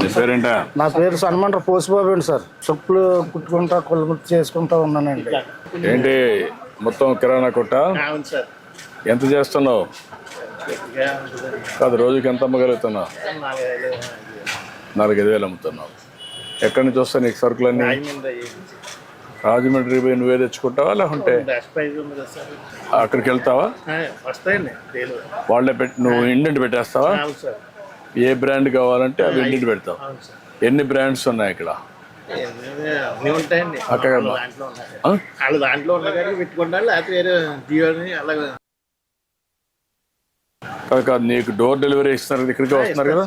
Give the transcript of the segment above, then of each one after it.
నీ పేరేంటా? నా పేరు సన్మండ్ర పోసిబాబు అండి సార్. చెప్పులు కుట్టుకుంటా కొలుముట్టు చేసుకుంటా ఉన్నానండి. ఏంటి? మొత్తం కిరాణా కొట్ట? అవును సార్. ఎంత చేస్తున్నావు? కాదు రోజుకి ఎంత అమ్మగలుగుతున్నావు? నాలుగైదు వేలు. అమ్ముతున్నావు. ఎక్కడి నుంచి వస్తాయి నీకు సరుకులన్నీ? రాజమండ్రి పోయి నువ్వే తెచ్చుకుంటావా? లేకుంటే అక్కడికి వెళ్తావా? వాళ్ళే పెట్టి నువ్వు ఇండెంట్ పెట్టేస్తావా? ఏ బ్రాండ్ కావాలంటే అవి ఇండెంట్ పెడతావు. ఎన్ని బ్రాండ్స్ ఉన్నాయి ఇక్కడ? అక్కడ దాంట్లో పెట్టుకుంటారు కాదు నీకు డోర్ డెలివరీ ఇస్తున్నారు ఇక్కడికి వస్తున్నారు కదా?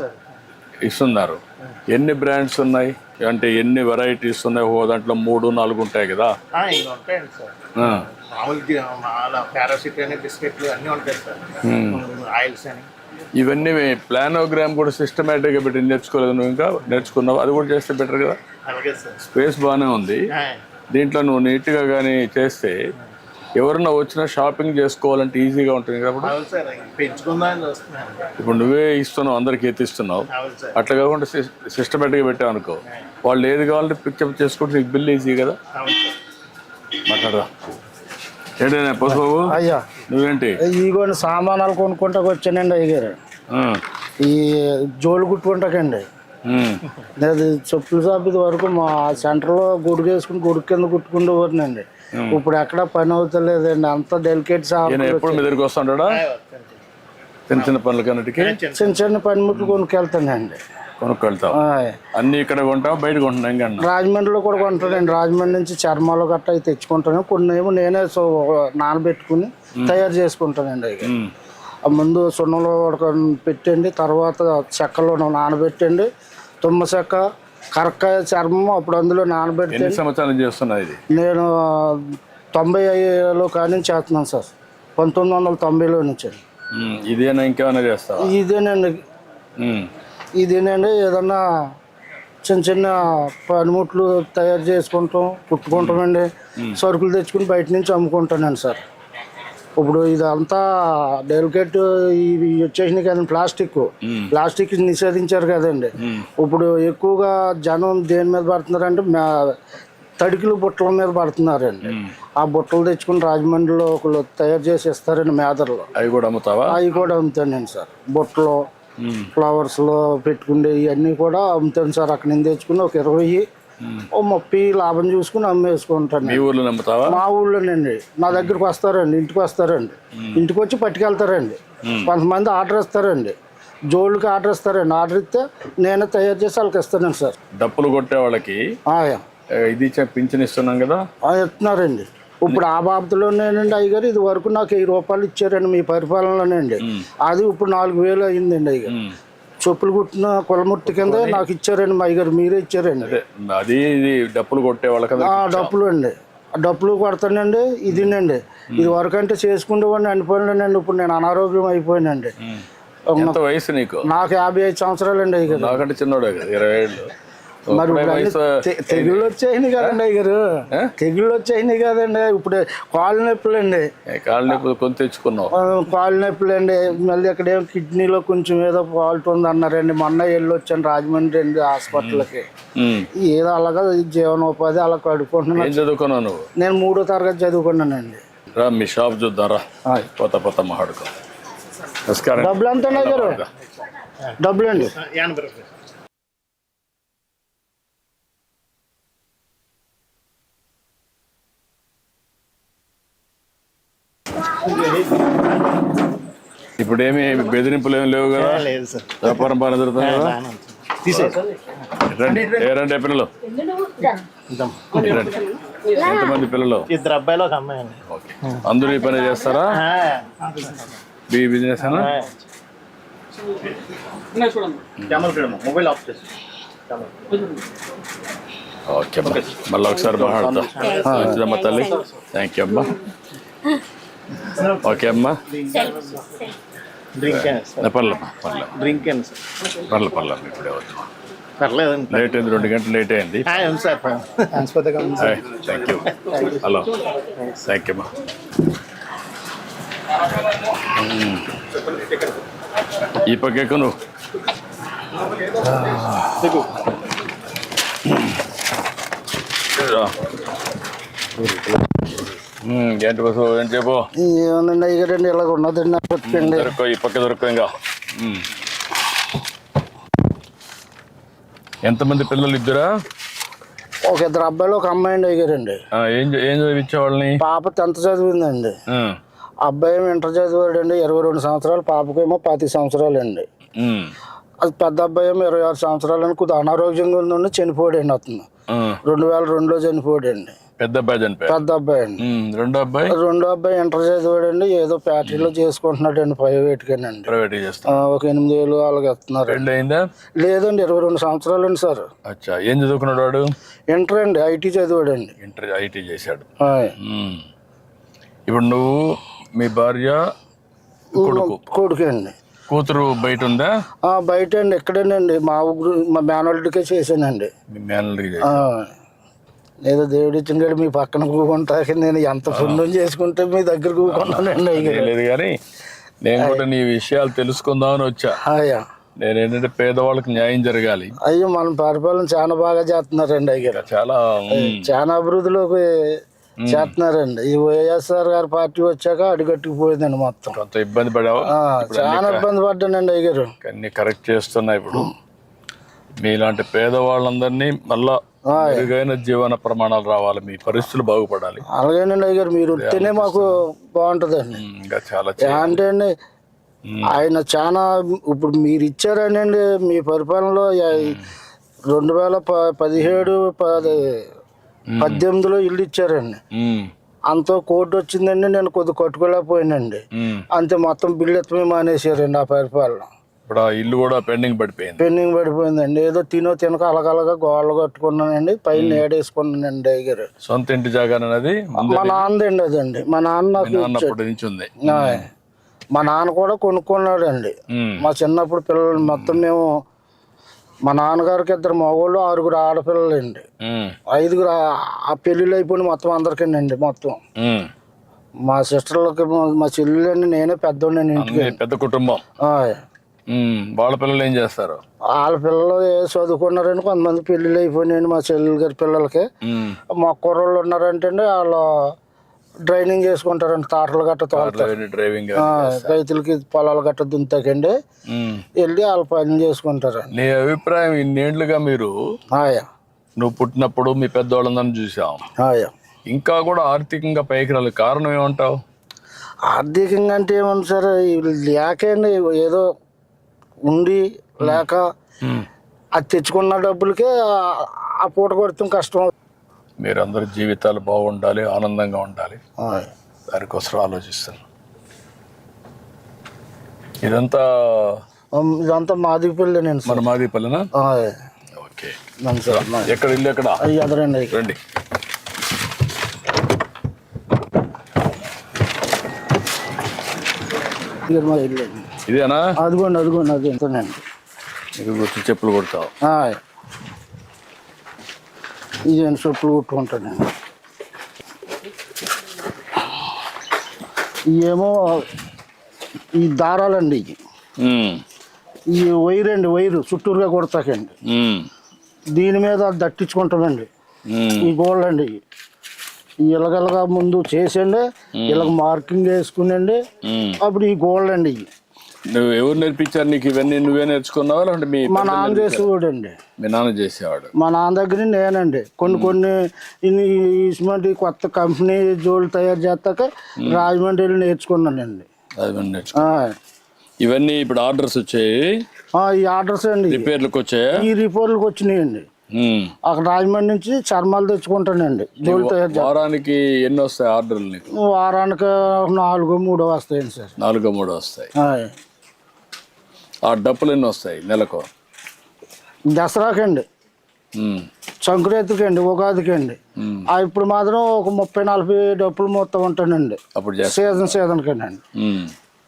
ఇస్తున్నారు. ఎన్ని బ్రాండ్స్ ఉన్నాయి? అంటే ఎన్ని వెరైటీస్ ఉన్నాయి? ఓ దాంట్లో మూడు నాలుగు ఉంటాయి కదా. ఉంటాయండి సార్. మామూలు పారాసిట్ అని బిస్కెట్లు అన్నీ ఉంటాయి సార్. ఆయిల్స్ అని. ఇవన్నీ ప్లానోగ్రామ్ కూడా సిస్టమేటిక్గా పెట్టి నేర్చుకోలేదు నువ్వు ఇంకా? నేర్చుకున్నావు? అది కూడా చేస్తే బెటర్ కదా. స్పేస్ బాగానే ఉంది. దీంట్లో నువ్వు నీట్గా కానీ చేస్తే ఎవరన్నా వచ్చినా షాపింగ్ చేసుకోవాలంటే ఈజీగా ఉంటుంది కాబట్టి ఇప్పుడు? నువ్వే ఇస్తున్నావు అందరికి ఎత్తిస్తున్నావు. అట్లా కాకుండా సిస్టమేటిక్గా పెట్టావు అనుకో. వాళ్ళు ఏది కావాలంటే పిక్చప్ చేసుకుంటే నీకు బిల్ ఈజీ కదా? మాట్లాడరా. ఏంటైనా పసుబాబు? అయ్యా. నువ్వేంటి? ఇగోని సామానాలు కొనుక్కుంటాకు వచ్చానండి అయ్యారు ఆ, ఈ జోలు కుట్టుకుంటాకండి. చెప్పుల షాప్ ఇది వరకు మా సెంటర్లో గుడికి వేసుకుని గుడి కింద కుట్టుకుంటూ ఇప్పుడు ఎక్కడ పని అవుతలేదండి. అంత డెలికేట్ ఎప్పుడు మీ దగ్గరికి వస్తుంటాడా. చిన్న చిన్న పనులకన్నిటికీ చిన్న చిన్న పనిముట్లు కొనుక్కెళ్తానండి. అన్ని ఇక్కడ కొంటావు? బయట కొంటున్నావు? ఇంకా రాజమండ్రిలో కూడా కొంటానండి. రాజమండ్రి నుంచి చర్మాలు గట్ట అవి తెచ్చుకుంటాను. కొన్ని ఏమో నేనే సో నానబెట్టుకుని తయారు చేసుకుంటానండి అవి. ముందు సున్నంలో పెట్టండి తర్వాత చెక్కలో నానబెట్టండి తుమ్మ చెక్క కరక్కాయ చర్మం అప్పుడు అందులో నానబెట్టి ఎన్ని సంవత్సరాలు ఇది? నేను తొంభై ఐదులో కానీ చేస్తున్నాను సార్. పంతొమ్మిది వందల తొంభైలో నుంచి. ఇదేనా ఇంకేమైనా చేస్తావా? ఇదేనండి. ఇదేనండి ఏదన్నా చిన్న చిన్న పనిముట్లు తయారు చేసుకుంటాం కుట్టుకుంటామండి. సరుకులు తెచ్చుకుని బయట నుంచి అమ్ముకుంటానండి సార్. ఇప్పుడు ఇదంతా డెలికేట్ ఇవి వచ్చేసినాయి కదండి ప్లాస్టిక్. ప్లాస్టిక్ నిషేధించారు కదండి. ఇప్పుడు ఎక్కువగా జనం దేని మీద పడుతున్నారంటే తడికిలు బుట్టల మీద పడుతున్నారండి. ఆ బుట్టలు తెచ్చుకుని రాజమండ్రిలో ఒకళ్ళు తయారు చేసి ఇస్తారండి మేదర్లో. అవి కూడా అమ్ముతావా? అవి కూడా అమ్ముతానండి సార్. బుట్టలు ఫ్లవర్స్లో పెట్టుకునే ఇవన్నీ కూడా అమ్ముతాను సార్. అక్కడ నుంచి తెచ్చుకుని ఒక ఇరవై ఓ ముప్పై లాభం చూసుకుని అమ్మేసుకుంటాను మీ ఊర్లో అమ్ముతావా మా ఊళ్ళోనండి నా దగ్గరికి వస్తారండి ఇంటికి వస్తారండి. ఇంటికి వచ్చి పట్టుకెళ్తారండి. కొంతమంది ఆర్డర్ ఇస్తారండి. జోళ్ళకి ఆర్డర్ ఇస్తారండి. ఆర్డర్ ఇస్తే నేనే తయారు చేసి వాళ్ళకి ఇస్తానండి సార్. డప్పులు కొట్టే వాళ్ళకి ఇది పింఛన్ ఇస్తున్నాం కదా? ఇస్తున్నారండి. ఇప్పుడు ఆ బాబతులోనేనండి అయ్యగారు ఇది వరకు నాకు వెయ్యి రూపాయలు ఇచ్చారండి మీ పరిపాలనలోనండి అది ఇప్పుడు నాలుగు వేలు అయిందండి అయ్యగారు. చెప్పులు కుట్టిన కులముట్టి కింద నాకు ఇచ్చారండి మా అయ్యగారు మీరే ఇచ్చారండి. అదే. ఇది డప్పులు కొట్టే వాళ్ళకి ఆ డప్పులు అండి. డప్పులు కొడతానండి ఇదినండి. ఇది వరకు అంటే చేసుకుంటేవాడిని అనిపోయినానండి ఇప్పుడు నేను అనారోగ్యం అయిపోయానండి వయసు నీకు? నాకు యాభై ఐదు సంవత్సరాలు అండి నాకంటే చిన్నోడే కదా ఇరవై ఏళ్ళు. మరి తెగుళ్ళు వచ్చాయినాయి కదండి అయ్యగారు. తెగుళ్ళు వచ్చాయినాయి కదండి. ఇప్పుడు కాళ్ళు నొప్పులు అండి కాళ్ళ నొప్పి కొని తెచ్చుకున్నావు? ఆ, కాళ్ళు నొప్పులు అండి మళ్ళీ అక్కడ ఏమో కిడ్నీలో కొంచెం ఏదో ఫాల్ట్ ఉంది అన్నారండి మొన్న వెళ్ళి వచ్చాను రాజమండ్రి అండి హాస్పిటల్కి. ఏదో అలాగా జీవనోపాధి అలా కడుక్కుంటున్నాను ఏం చదువుకున్నావు నువ్వు? నేను మూడో తరగతి చదువుకున్నానండి. రా మీ షాప్ చూద్దాం రా ఆయ్. పోత పోత మాట్లాడుకో. నమస్కారం డబ్బులు ఎంత ఉన్నాయి గారు డబ్బులు అండి. ఇప్పుడు ఏమి బెదిరింపులు ఏమి లేవు కదా? లేదు సార్. వ్యాపారం బాగా జరుగుతుంది? కదా తీసేసి రండి ఏ రండి ఏ పిల్లలు? రండి. ఎంతమంది పిల్లలు? ఇద్దరు అబ్బాయిలు ఒక అమ్మాయి అండి. ఓకే. అందరూ ఈ పని చేస్తారా? బీ బిజినెస్ అనా ఓకే అమ్మా మళ్ళీ ఒకసారి మంచిదమ్మా తల్లి? థ్యాంక్ యూ అమ్మా. ఓకే అమ్మా. డ్రింక్ పర్లేమ్మా పర్లే డ్రింక్ సార్ పర్లే ఇప్పుడే పర్లేదండి లేట్ అయింది రెండు గంటలు లేట్ అయింది. Thank you hello thank you అమ్మా ఈ పక్క నువ్వు. రా. ఏంటి బస్సు ఏం చెప్పు ఏమన్నా అయ్యారండి ఇలాగ ఉన్నదండి నా బతికండి దొరకో ఈ పక్క దొరకో ఇంకా. ఎంతమంది పిల్లలు ఇద్దరా ఒక ఇద్దరు అబ్బాయిలు ఒక అమ్మాయి అండి అయ్యారండి ఏం ఏం చదివించేవాళ్ళని పాప టెన్త్ చదివిందండి అబ్బాయి ఏమో ఇంటర్ చదివాడండి ఇరవై రెండు సంవత్సరాలు పాపకేమో పాతి సంవత్సరాలు అండి అది పెద్ద అబ్బాయి ఏమో ఇరవై ఆరు సంవత్సరాలు అని కొద్దిగా అనారోగ్యంగా ఉందండి చనిపోయాడండి అతను. రెండు వేల రెండులో చనిపోయాడండి పెద్ద అబ్బాయి పెద్ద అబ్బాయి అండి. రెండో అబ్బాయి? రెండో అబ్బాయి ఇంటర్ చదివాడండి ఏదో ఫ్యాక్టరీలో చేసుకుంటున్నాడండి ప్రైవేట్గానండి. ప్రైవేట్ చేస్తాం ఆ, ఒక ఎనిమిది వేలు అలాగే ఇస్తున్నారు పెళ్ళి అయిందా లేదండి ఇరవై రెండు సంవత్సరాలు అండి సార్. అచ్చా. ఏం చదువుకున్నాడు వాడు? ఇంటర్ అండి ఐటీ చదివాడండి. ఇంటర్ ఐటీ చేశాడు. ఇప్పుడు నువ్వు మీ భార్య కొడుకు? కొడుకు అండి. కూతురు బయట ఉందా? బయట అండి ఎక్కడేనండి? మా ఊరు మా మేనల్డ్కే చేశానండి. మీ ఏదో దేవుడు ఇచ్చిన మీ పక్కన కూకుంటాక నేను ఎంత పుణ్యం చేసుకుంటే మీ దగ్గర కూకున్నానండి అయ్య లేదు కానీ నేను కూడా నీ విషయాలు తెలుసుకుందామని వచ్చా. అయ్యా. నేను ఏంటంటే పేదవాళ్ళకి న్యాయం జరగాలి. అయ్యో మన పరిపాలన చాలా బాగా చేస్తున్నారండి అయ్యారు చాలా చాలా అభివృద్ధిలోకి చేస్తున్నారండి. ఈ వైఎస్ఆర్ గారి పార్టీ వచ్చాక అడుగట్టుకుపోయిందండి మొత్తం. కొంత ఇబ్బంది పడావు? చాలా ఇబ్బంది పడ్డానండి అయ్యారు అన్ని కరెక్ట్ చేస్తున్నా ఇప్పుడు. మీలాంటి పేదవాళ్ళందరినీ మళ్ళా మెరుగైన జీవన ప్రమాణాలు రావాలి. మీ పరిస్థితులు బాగుపడాలి. అలాగేనండి అయ్యారు మీరు వస్తేనే మాకు బాగుంటుందండి. ఇంకా చాలా అంటే అండి ఆయన చాలా ఇప్పుడు మీరు ఇచ్చారనండి మీ పరిపాలనలో రెండు వేల ప- పదిహేడు పది పద్దెనిమిదిలో ఇల్లు ఇచ్చారండి అంత కోర్టు వచ్చిందండి నేను కొద్ది కట్టుకోలేకపోయానండి. అంతే మొత్తం బిల్లు ఎత్తమే మానేశారండి ఆ పరిపాలన. ఇప్పుడు ఇల్లు కూడా పెండింగ్ పడిపోయింది. పెండింగ్ పడిపోయిందండి. ఏదో తినో తినక అలగలగా గోడలు కట్టుకున్నానండి. పైన ఏడేసుకున్నానండి అయ్యారు సొంత ఇంటి జాగానది ముందు మా నాన్నదండి అదండి మా నాన్న. అన్నప్పటి నుంచి ఉంది. మా నాన్న కూడా కొనుక్కున్నాడండి. ఉమ్, మా చిన్నప్పుడు పిల్లలు మొత్తం మేము. మా నాన్నగారికి ఇద్దరు మగవాళ్ళు ఆరుగురు ఆడపిల్లలండి. ఉమ్, ఐదుగురు ఆ- పెళ్ళిళ్ళు అయిపోయిన మొత్తం అందరికీనండి మొత్తం. మా సిస్టర్లకి మా- చెల్లెలండి నేనే పెద్దోండి ఇంటికి పెద్ద కుటుంబం. వాళ్ళ పిల్లలు ఏం చేస్తారు? వాళ్ళ పిల్లలు ఏ చదువుకున్నారండి కొంతమంది పెళ్ళిళ్ళు అయిపోయినాయండి మా చెల్లెలు గారి పిల్లలకి. మా కుర్రోళ్ళు ఉన్నారంటే వాళ్ళు డ్రైనింగ్ చేసుకుంటారండి తాటలు గట్ట డ్రైవింగ్ రైతులకి పొలాలు గట్ట దుంతాకండి. వెళ్ళి వాళ్ళ పని చేసుకుంటారండి నీ అభిప్రాయం ఇన్నేళ్ళుగా మీరు? నువ్వు పుట్టినప్పుడు మీ పెద్దవాళ్ళందరిని చూసాం ఆయా ఇంకా కూడా ఆర్థికంగా పైకి రాలి కారణం ఏమంటావు? ఆర్థికంగా అంటే ఏమన్నా సార్? లేకండి ఏదో ఉండి లేక. అది తెచ్చుకున్న డబ్బులకే ఆ- పూట కొడతాం కష్టం. మీరందరి జీవితాలు బాగుండాలి ఆనందంగా ఉండాలి. దానికోసం ఆలోచిస్తాను ఇదంతా ఇదంతా మాది పెళ్ళి నేను మన మాది పల్లెనా ఆయ్. ఓకే. నన్ను సార్ నా- ఎక్కడ ఇల్లు ఎక్కడ? అదరండి రండి. ఇల్లు. ఇదేనా? అదిగోండి అదిగోండి అది ఎంతనండి ఇది గుర్తు చెప్పులు కొడతావు. ఇదేంటి చెప్పులు కుట్టుకుంటానండి ఇవేమో ఈ దారాలండి ఇవి ఈ వైర్ అండి వైరు చుట్టూరుగా కొడతాకండి. దీని మీద దట్టించుకుంటామండి ఈ గోల్డ్ అండి ఇలగలగా ముందు చేసండి ఇలాగ మార్కింగ్ వేసుకునండి. అప్పుడు ఈ గోల్డ్ అండి ఇవి నువ్వు ఎవరు నేర్పించారు నీకు ఇవన్నీ నువ్వే నేర్చుకున్నావా? లేదంటే మీ మా నాన్న చేసేవాడండి. మీ నాన్న చేసేవాడు. మా నాన్న దగ్గర నేనండి. కొన్ని కొన్ని ఇటువంటి కొత్త కంపెనీ జోళ్ళు తయారు చేస్తాక రాజమండ్రి వెళ్ళి నేర్చుకున్నానండి అది మనం నేర్చుకో ఆ, ఇవన్నీ ఇప్పుడు ఆర్డర్స్ వచ్చాయి? ఆ, ఈ ఆర్డర్స్ అండి. రిపేర్లకు వచ్చాయా? ఈ రిపోర్ట్లకు వచ్చినాయండి. ఉమ్. అక్కడ రాజమండ్రి నుంచి చర్మాలు తెచ్చుకుంటానండి. జోళ్ళు తయారు చేస్తాను వారానికి ఎన్ని వస్తాయి ఆర్డర్లు నీకు? వారానికి నాలుగో మూడో వస్తాయండి సార్. నాలుగో మూడో వస్తాయి. ఆ డప్పులు ఎన్ని వస్తాయి నెలకు? దసరాకండి. సంక్రాంతికి అండి ఉగాదికి అండి. ఆ, ఇప్పుడు మాత్రం ఒక ముప్పై నలభై డబ్బులు మొత్తం ఉంటానండి. అప్పుడు సీజన్ సీజన్ కండి ఉమ్,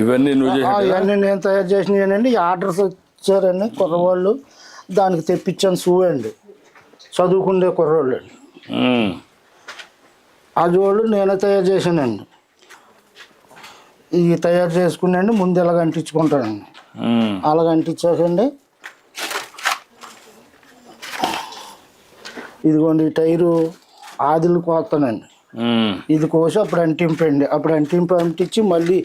ఇవన్నీ నువ్వు ఇవన్నీ నేను తయారు చేసినవి ఆర్డర్స్ వచ్చారండి కుర్రవాళ్ళు. దానికి తెప్పించాను షూ అండి చదువుకునే కుర్రోళ్ళు. అండి అది వాళ్ళు నేనే తయారు చేశానండి. ఇవి తయారు చేసుకున్నాండి ముందు ఇలాగ అంటించుకుంటానండి. అలాగ అంటించాకండి ఇదిగోండి టైరు ఆదిలు కోస్తానండి. ఇది కోసి అప్పుడు అంటింపండి. అప్పుడు అంటింపు అంటించి మళ్ళీ